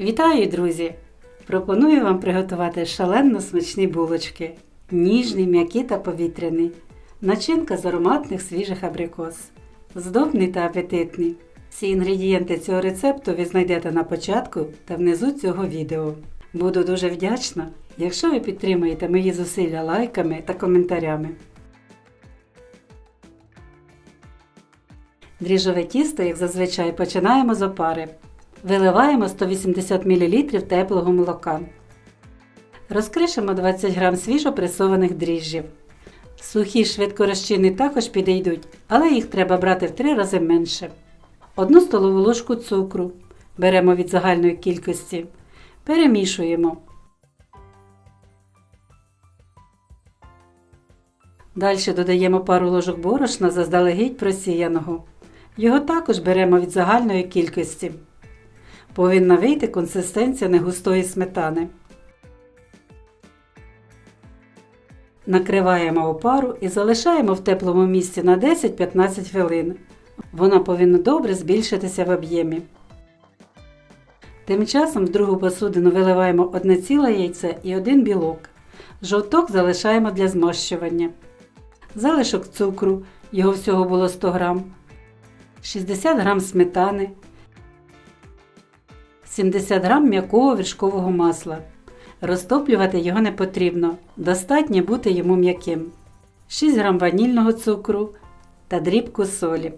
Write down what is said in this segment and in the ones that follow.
Вітаю, друзі! Пропоную вам приготувати шалено смачні булочки. Ніжні, м'які та повітряні. Начинка з ароматних свіжих абрикос. Здобний та апетитний. Всі інгредієнти цього рецепту ви знайдете на початку та внизу цього відео. Буду дуже вдячна, якщо ви підтримаєте мої зусилля лайками та коментарями. Дріжджове тісто, як зазвичай, починаємо з опари. Виливаємо 180 мл теплого молока. Розкришимо 20 г свіжо пресованих дріжджів. Сухі швидкорозчинні також підійдуть, але їх треба брати в 3 рази менше. Одну столову ложку цукру беремо від загальної кількості. Перемішуємо. Далі додаємо пару ложок борошна заздалегідь просіяного. Його також беремо від загальної кількості. Повинна вийти консистенція негустої сметани. Накриваємо опару і залишаємо в теплому місці на 10-15 хвилин. Вона повинна добре збільшитися в об'ємі. Тим часом в другу посудину виливаємо одне ціле яйце і один білок. Жовток залишаємо для змащування. Залишок цукру, його всього було 100 г, 60 г сметани, 70 г м'якого вершкового масла. Розтоплювати його не потрібно, достатньо бути йому м'яким. 6 г ванільного цукру та дрібку солі.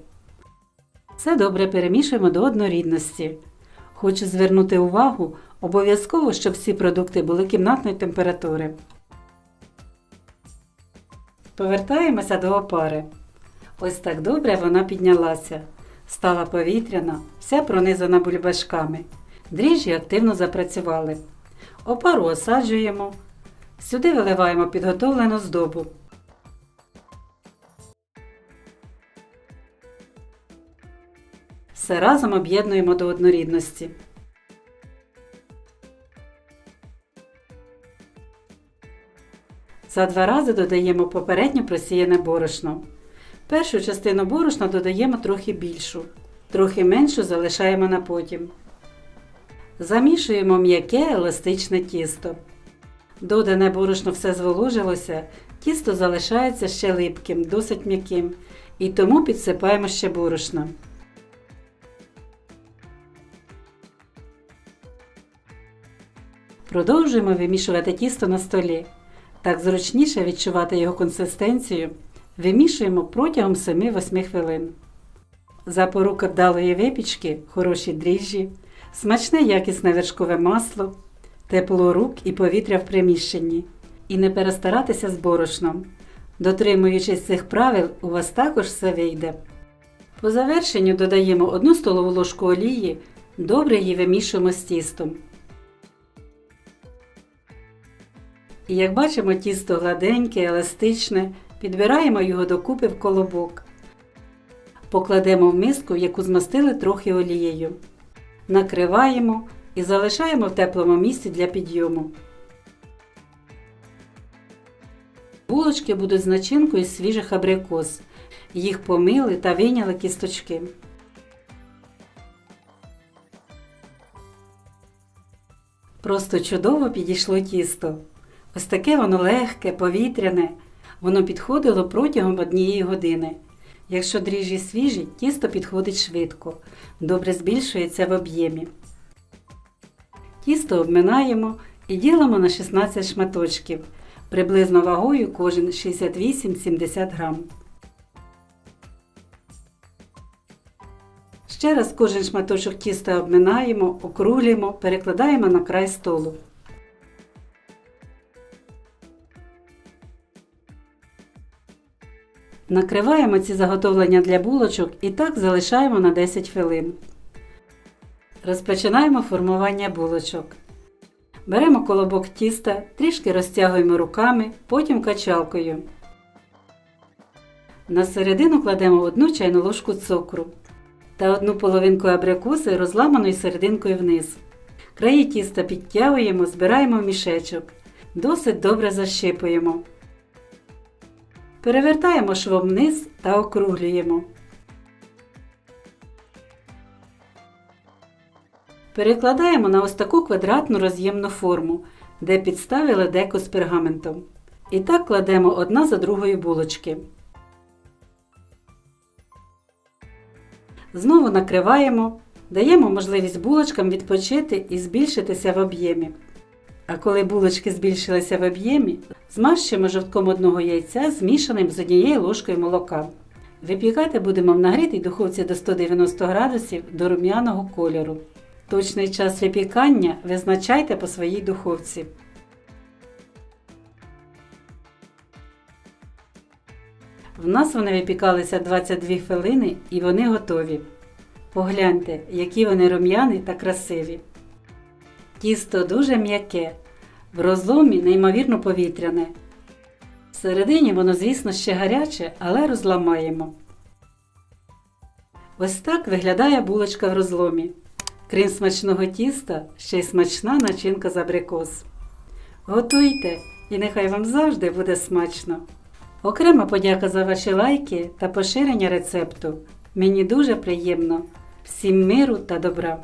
Все добре перемішуємо до однорідності. Хочу звернути увагу обов'язково, щоб всі продукти були кімнатної температури. Повертаємося до опари. Ось так добре вона піднялася. Стала повітряна, вся пронизана бульбашками. Дріжджі активно запрацювали. Опару осаджуємо. Сюди виливаємо підготовлену здобу. Все разом об'єднуємо до однорідності. За два рази додаємо попередньо просіяне борошно. Першу частину борошна додаємо трохи більшу, трохи меншу залишаємо на потім. Замішуємо м'яке еластичне тісто. Додане борошно все зволожилося, тісто залишається ще липким, досить м'яким, і тому підсипаємо ще борошна. Продовжуємо вимішувати тісто на столі. Так зручніше відчувати його консистенцію. Вимішуємо протягом 7-8 хвилин. Запорука вдалої випічки, хороші дріжджі, смачне якісне вершкове масло, тепло рук і повітря в приміщенні. І не перестаратися з борошном. Дотримуючись цих правил, у вас також все вийде. По завершенню додаємо 1 столову ложку олії, добре її вимішуємо з тістом. І як бачимо, тісто гладеньке, еластичне, підбираємо його докупи в колобок. Покладемо в миску, яку змастили трохи олією. Накриваємо і залишаємо в теплому місці для підйому. Булочки будуть з начинкою з свіжих абрикос. Їх помили та вийняли кісточки. Просто чудово підійшло тісто. Ось таке воно легке, повітряне. Воно підходило протягом однієї години. Якщо дріжджі свіжі, тісто підходить швидко, добре збільшується в об'ємі. Тісто обминаємо і ділимо на 16 шматочків, приблизно вагою кожен 68-70 грам. Ще раз кожен шматочок тіста обминаємо, округлюємо, перекладаємо на край столу. Накриваємо ці заготовлення для булочок і так залишаємо на 10 хвилин. Розпочинаємо формування булочок. Беремо колобок тіста, трішки розтягуємо руками, потім качалкою. На середину кладемо одну чайну ложку цукру та одну половинку абрикоси розламаною серединкою вниз. Краї тіста підтягуємо, збираємо в мішечок. Досить добре защипуємо. Перевертаємо швом вниз та округлюємо. Перекладаємо на ось таку квадратну роз'ємну форму, де підставили деко з пергаментом. І так кладемо одна за другою булочки. Знову накриваємо, даємо можливість булочкам відпочити і збільшитися в об'ємі. А коли булочки збільшилися в об'ємі, змащуємо жовтком одного яйця, змішаним з однією ложкою молока. Випікати будемо в нагрітій духовці до 190 градусів до рум'яного кольору. Точний час випікання визначайте по своїй духовці. В нас вони випікалися 22 хвилини і вони готові. Погляньте, які вони рум'яні та красиві. Тісто дуже м'яке, в розломі неймовірно повітряне. Всередині воно, звісно, ще гаряче, але розламаємо. Ось так виглядає булочка в розломі. Крім смачного тіста, ще й смачна начинка з абрикос. Готуйте, і нехай вам завжди буде смачно. Окрема подяка за ваші лайки та поширення рецепту. Мені дуже приємно. Всім миру та добра!